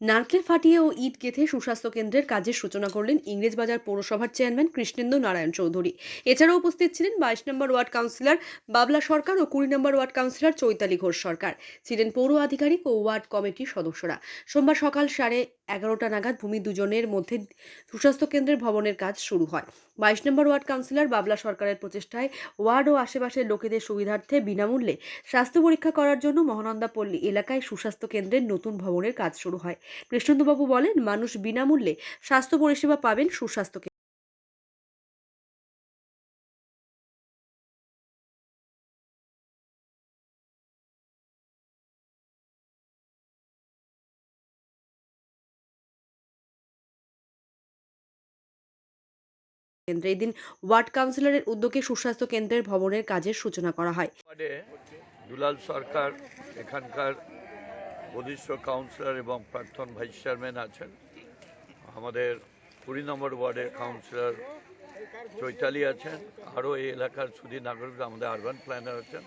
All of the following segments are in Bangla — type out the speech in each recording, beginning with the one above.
নারকেল ফাটিয়ে ও ইট গেঁথে সুস্বাস্থ্য কেন্দ্রের কাজের সূচনা করলেন ইংরেজবাজার পৌরসভার চেয়ারম্যান কৃষ্ণেন্দু নারায়ণ চৌধুরী। এছাড়াও উপস্থিত ছিলেন বাইশ নম্বর ওয়ার্ড কাউন্সিলর বাবলা সরকার ও কুড়ি নম্বর ওয়ার্ড কাউন্সিলর চৈতালি ঘোষ সরকার। ছিলেন পৌর আধিকারিক ও ওয়ার্ড কমিটির সদস্যরা। সোমবার সকাল সাড়ে এগারোটা নাগাদ ভূমি দুজনের মধ্যে সুস্বাস্থ্য কেন্দ্রের ভবনের কাজ শুরু হয়। বাইশ নম্বর ওয়ার্ড কাউন্সিলর বাবলা সরকারের প্রচেষ্টায় ওয়ার্ড ও আশেপাশের লোকেদের সুবিধার্থে বিনামূল্যে স্বাস্থ্য পরীক্ষা করার জন্য মহানন্দা পল্লী এলাকায় সুস্বাস্থ্য কেন্দ্রের নতুন ভবনের কাজ শুরু হয়। কৃষ্ণেন্দুবাবু বলেন, মানুষ বিনামূল্যে স্বাস্থ্য পরিষেবা পাবেন সুস্বাস্থ্য কেন্দ্রে। এদিন ওয়ার্ড কাউন্সিলরের উদ্যোগে সুস্বাস্থ্য কেন্দ্রের ভবনের কাজের সূচনা করা হয়। দুলাল সরকার, এখানকার বরিষ্ঠ কাউন্সিলর এবং প্রাক্তন ভাইস চেয়ারম্যান আছেন। আমাদের কুড়ি নম্বর ওয়ার্ডের কাউন্সিলর চৈতালি আছেন। আরও এই এলাকার সুধী নাগরিক আমাদের আরবান প্ল্যানার আছেন।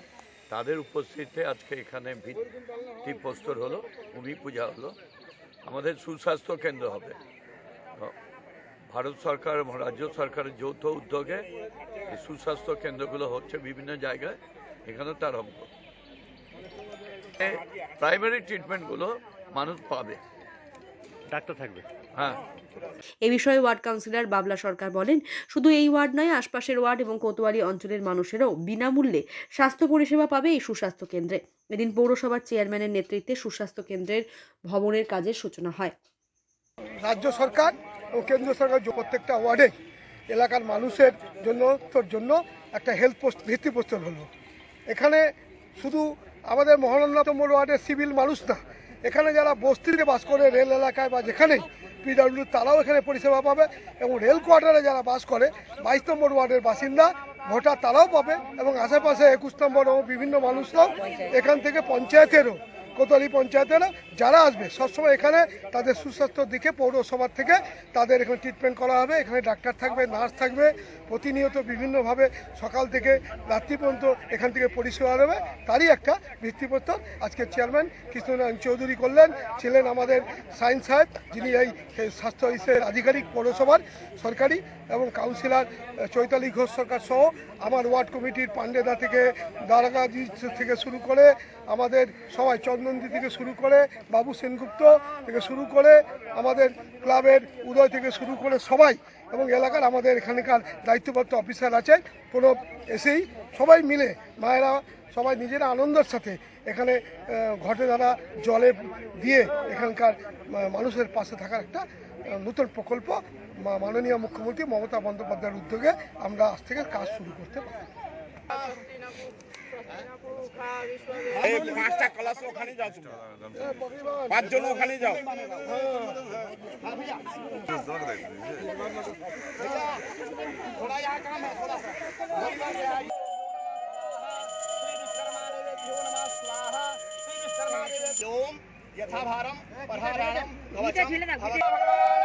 তাদের উপস্থিতিতে আজকে এখানে ভিত্তি প্রস্তর হলো, ভূমি পূজা হলো। আমাদের সুস্বাস্থ্য কেন্দ্র হবে। ভারত সরকার এবং রাজ্য সরকারের যৌথ উদ্যোগে এই সুস্বাস্থ্য কেন্দ্রগুলো হচ্ছে বিভিন্ন জায়গায়। এখানেও তার অঙ্গ। প্রাইমারি ট্রিটমেন্টগুলো মানুষ পাবে। ডাক্তার থাকবে। হ্যাঁ। এ বিষয়ে ওয়ার্ড কাউন্সিলর বাবলা সরকার বলেন শুধু এই ওয়ার্ড নয় আশপাশের ওয়ার্ড এবং কোতোয়ালি অঞ্চলের মানুষেরাও বিনামূল্যে স্বাস্থ্য পরিষেবা পাবে এই সুস্বাস্থ্য কেন্দ্রে। এদিন পৌরসভার চেয়ারম্যানের নেতৃত্বে সুস্বাস্থ্য কেন্দ্রের ভবনের কাজের সূচনা হয়। রাজ্য সরকার ও কেন্দ্র সরকার প্রত্যেকটা ওয়ার্ডে এলাকার মানুষের জন্য, তোর জন্য একটা হেলথ পোস্ট ভিত্তিপ্রস্তর হলো। এখানে শুধু আমাদের মহানন্দাতম ওয়ার্ডের সিভিল মানুষ না, এখানে যারা বস্তিতে বাস করে রেল এলাকায় বা যেখানেই পিডাব্লিউ তারাও এখানে পরিষেবা পাবে এবং রেল কোয়ার্টারে যারা বাস করে, বাইশ নম্বর ওয়ার্ডের বাসিন্দা, ভোটার তারাও পাবে এবং আশেপাশে একুশ নম্বর এবং বিভিন্ন মানুষরাও এখান থেকে পঞ্চায়েতেরও কোতোয়ালি পঞ্চায়েতের যারা আসবে, সবসময় এখানে তাদের সুস্বাস্থ্যর দিকে, পৌরসভার থেকে তাদের এখানে ট্রিটমেন্ট করা হবে। এখানে ডাক্তার থাকবে নার্স থাকবে, প্রতিনিয়ত বিভিন্নভাবে সকাল থেকে রাত্রি পর্যন্ত এখান থেকে পরিষেবা দেবে। তারই একটা ভিত্তিপ্রস্তর আজকে চেয়ারম্যান কৃষ্ণনারায়ণ চৌধুরী করলেন। ছিলেন আমাদের সায়েন্স সাহেব যিনি এই স্বাস্থ্য আধিকারিক, পৌরসভার সরকারি এবং কাউন্সিলর চৈতালি ঘোষ সরকার সহ আমার ওয়ার্ড কমিটির পান্ডেদা থেকে, দারাগাজি থেকে শুরু করে আমাদের সবাই চন্দনদি থেকে শুরু করে, বাবু সেনগুপ্ত থেকে শুরু করে, আমাদের ক্লাবের উদয় থেকে শুরু করে সবাই এবং এলাকার আমাদের এখানকার দায়িত্বপ্রাপ্ত অফিসার আছে কোনো এসেই। সবাই মিলে, মায়েরা সবাই নিজেরা আনন্দের সাথে এখানে ঘটে দ্বারা জলে দিয়ে এখানকার মানুষের পাশে থাকার একটা নতুন প্রকল্প মাননীয় মুখ্যমন্ত্রী মমতা বন্দ্যোপাধ্যায়ের উদ্যোগে আমরা আজ থেকে কাজ শুরু করতে পারি এই পাঁচটা ক্লাস ওখানে যাও তুমি পাঁচজন ওখানে যাও ओम यथाभारम परहाराणम कवचम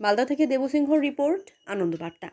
মালদা থেকে দেবসিংহর রিপোর্ট আনন্দবার্তা।